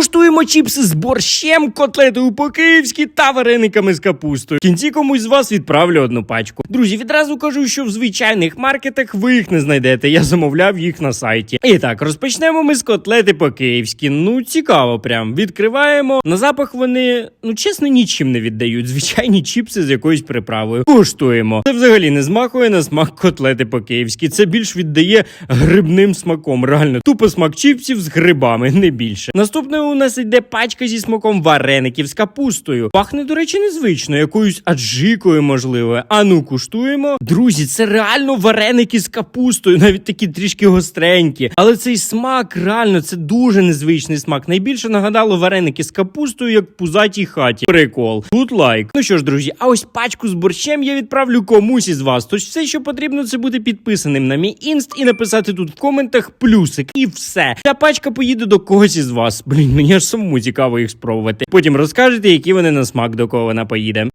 Куштуємо чіпси з борщем, котлетою по-київськи та варениками з капустою. В кінці комусь з вас відправлю одну пачку. Друзі, відразу кажу, що в звичайних маркетах ви їх не знайдете. Я замовляв їх на сайті. І так, розпочнемо ми з котлети по-київськи. Ну, цікаво, прям. Відкриваємо. На запах вони, ну чесно, нічим не віддають. Звичайні чіпси з якоюсь приправою. Куштуємо. Це взагалі не змахує на смак котлети по-київськи. Це більш віддає грибним смаком. Реально, тупо смак чіпсів з грибами, не більше. Наступною у нас йде пачка зі смаком вареників з капустою. Пахне, до речі, незвично, якоюсь аджикою, можливо. А ну, куштуємо. Друзі, це реально вареники з капустою, навіть такі трішки гостренькі. Але цей смак реально це дуже незвичний смак. Найбільше нагадало вареники з капустою, як в пузатій хаті. Прикол. Тут лайк. Ну що ж, друзі, а ось пачку з борщем я відправлю комусь із вас. Тож все, що потрібно, це бути підписаним на мій інст і написати тут в коментах плюсик. І все. Ця пачка поїде до когось із вас. Блін, мені аж самому цікаво їх спробувати. Потім розкажете, які вони на смак до кого вона поїде.